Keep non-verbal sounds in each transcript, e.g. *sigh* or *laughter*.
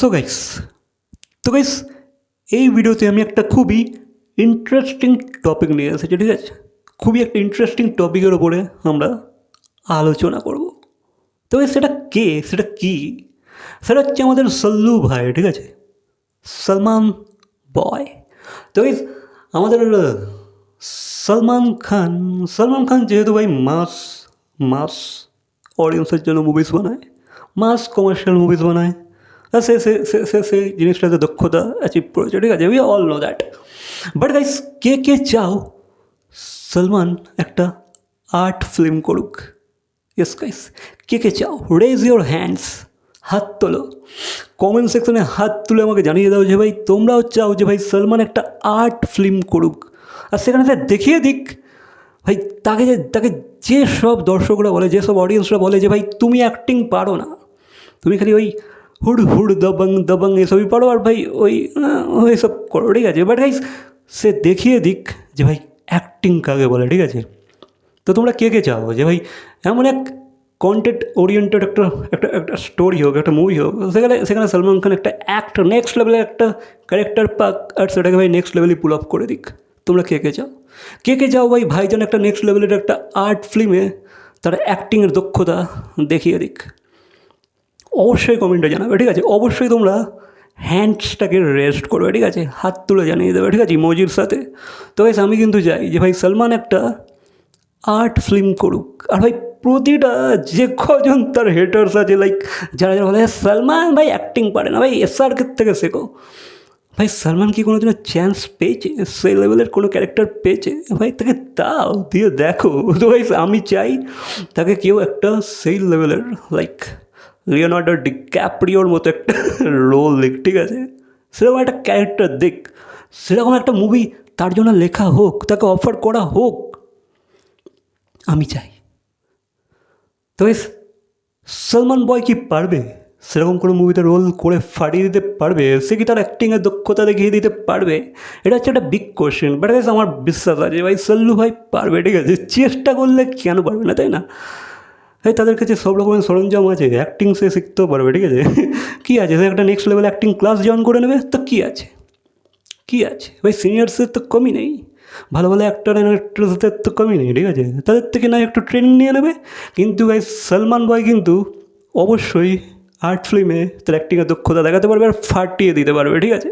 So guys তো guys এই ভিডিওতে আমি একটা খুবই ইন্টারেস্টিং টপিক নিয়ে এসেছি ঠিক আছে? খুবই একটা ইন্টারেস্টিং টপিকের ওপরে আমরা আলোচনা করব। তো সেটা কে? সেটা কি? সেটা হচ্ছে আমাদের সল্লু ভাই ঠিক আছে? সলমান বয় তো guys, আমাদের সলমান খান সলমান খান যেহেতু ভাই মাস মাস অডিয়েন্সের জন্য মুভিস বানায় মাস কমার্শিয়াল মুভিস বানায় সে সে সে সে জিনিসটাতে দক্ষতা অ্যাচিভ করেছে, ঠিক আছে? We all know that but guys কে কে চাও? সলমান একটা আর্ট ফিল্ম করুক। ইয়েস গাইস কে কে চাও? রেজ ইউর হ্যান্ডস হাত তোলো। কমেন্ট সেকশনে হাত তুলে আমাকে জানিয়ে দাও যে ভাই, তোমরাও চাও যে ভাই, সলমান একটা আর্ট ফিল্ম করুক। আর সেখানে স্যার দেখিয়ে দিক। ভাই, তাকে যে তাকে যে সব দর্শকরা বলে যেসব অডিয়েন্সরা বলে যে ভাই, তুমি অ্যাক্টিং পারো না। তুমি খালি ওই হুড হুড দবং দবং এসবই পারো আর ভাই ওই আহ, ওই সব করো ঠিক আছে বাট গাইস সে দেখিয়ে দিক যে ভাই অ্যাক্টিং কাকে বলে ঠিক আছে তো তোমরা কে কে চাও যে ভাই এমন এক কন্টেন্ট ওরিয়েন্টেড একটা একটা একটা স্টোরি হোক একটা মুভি হোক সেখানে সেখানে সলমান খান একটা অ্যাক্ট নেক্সট লেভেলের একটা ক্যারেক্টার পাক আর সেটাকে ভাই নেক্সট লেভেলে পুল আপ করে দিক তোমরা কে কে চাও কে কে চাও ভাই ভাইজান একটা নেক্সট লেভেলের একটা আর্ট ফিল্মে তার অ্যাক্টিংয়ের দক্ষতা দেখিয়ে দিক অবশ্যই কমেন্টে জানাবে ঠিক আছে? অবশ্যই তোমরা হ্যান্ডসটাকে রেস্ট করবে ঠিক আছে? হাত তুলে জানিয়ে দেবে ঠিক আছে? ইমোজির সাথে। তো ভাই আমি কিন্তু চাই যে ভাই সলমান একটা আর্ট ফিল্ম করুক। আর ভাই প্রতিটা যে কজন তার হেটার্স আছে লাইক যারা যারা বলে "হ্যাঁ, সলমান ভাই অ্যাক্টিং পারে না ভাই এসআরকে থেকে শেখো? ভাই সলমান কি কোনো দিনও চান্স পেয়েছে? সেই লেভেলের কোনো ক্যারেক্টার পেয়েছে? ভাই তাকে দাও দিয়ে দেখো। তো ভাই আমি চাই তাকে কেউ একটা সেই লেভেলের লাইক লিওনার্ডো ডিক্যাপ্রিওর মতো একটা রোল দিক ঠিক আছে? সেরকম একটা ক্যারেক্টার দিক সেরকম একটা মুভি তার জন্য লেখা হোক, তাকে অফার করা হোক, আমি চাই। তো সলমান বয় কি পারবে? সেরকম কোনো মুভিতে রোল করে ফাটিয়ে দিতে পারবে? সে কি তার অ্যাক্টিংয়ের দক্ষতা দেখিয়ে দিতে পারবে? এটা হচ্ছে একটা বিগ কোশ্চেন বাট আমার বিশ্বাস আছে ভাই সল্লু ভাই পারবে, ঠিক আছে? চেষ্টা করলে কেন পারবে না, তাই না? এই তাদের কাছে সব রকমের সরঞ্জাম আছে অ্যাক্টিং সে শিখতেও পারবে, ঠিক আছে? *laughs* কী আছে? সে একটা next level acting class join করে নেবে, তো কী আছে? কী আছে? ভাই সিনিয়রসের তো কমই নেই। ভালো ভালো অ্যাক্টর অ্যান্ড অ্যাক্ট্রেসদের তো কমই নেই, ঠিক আছে? তাদের থেকে না একটু ট্রেনিং নিয়ে নেবে, কিন্তু ভাই, সলমান বয় কিন্তু অবশ্যই আর্ট ফিল্মে তার অ্যাক্টিংয়ের দক্ষতা দেখাতে পারবে আর ফাটিয়ে দিতে পারবে, ঠিক আছে?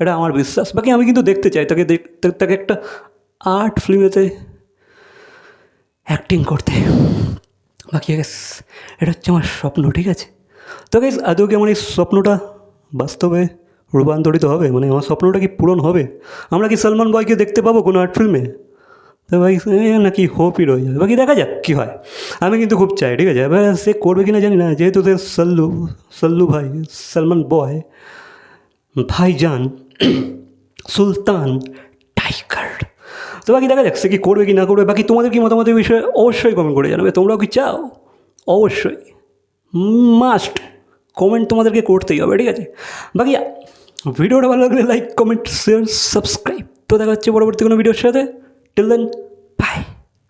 এটা আমার বিশ্বাস। বাকি আমি কিন্তু দেখতে চাই, তাকে তাকে একটা আর্ট ফিল্মেতে অ্যাক্টিং করতে। বাকি গ্যাস এটা হচ্ছে আমার স্বপ্ন, ঠিক আছে? তো গ্যাস আদৌ কি আমার এই স্বপ্নটা বাস্তবে রূপান্তরিত হবে? মানে আমার স্বপ্নটা কি পূরণ হবে? আমরা কি সলমান বয়কে দেখতে পাবো কোনো আর্ট ফিল্মে তো ভাই নাকি হোপই রয়ে যাবে। বাকি দেখা যাক কী হয়। আমি কিন্তু খুব চাই, ঠিক আছে? এবার সে করবে কি না জানি না। যেহেতু সে সল্লু সল্লু ভাই, সলমান বয় ভাইজান, সুলতান টাইগার তো বাকি দেখা যাক, সে কি করবে কি না করবে, বাকি তোমাদের কি মতামতের বিষয়ে অবশ্যই কমেন্ট করে জানাবে। তোমরাও কি চাও? অবশ্যই। মাস্ট কমেন্ট তোমাদেরকে করতেই হবে, ঠিক আছে? বাকি ভিডিওটা ভালো লাগলে লাইক কমেন্ট শেয়ার সাবস্ক্রাইব তো দেখা হচ্ছে পরবর্তী কোনো ভিডিওর সাথে। Till then by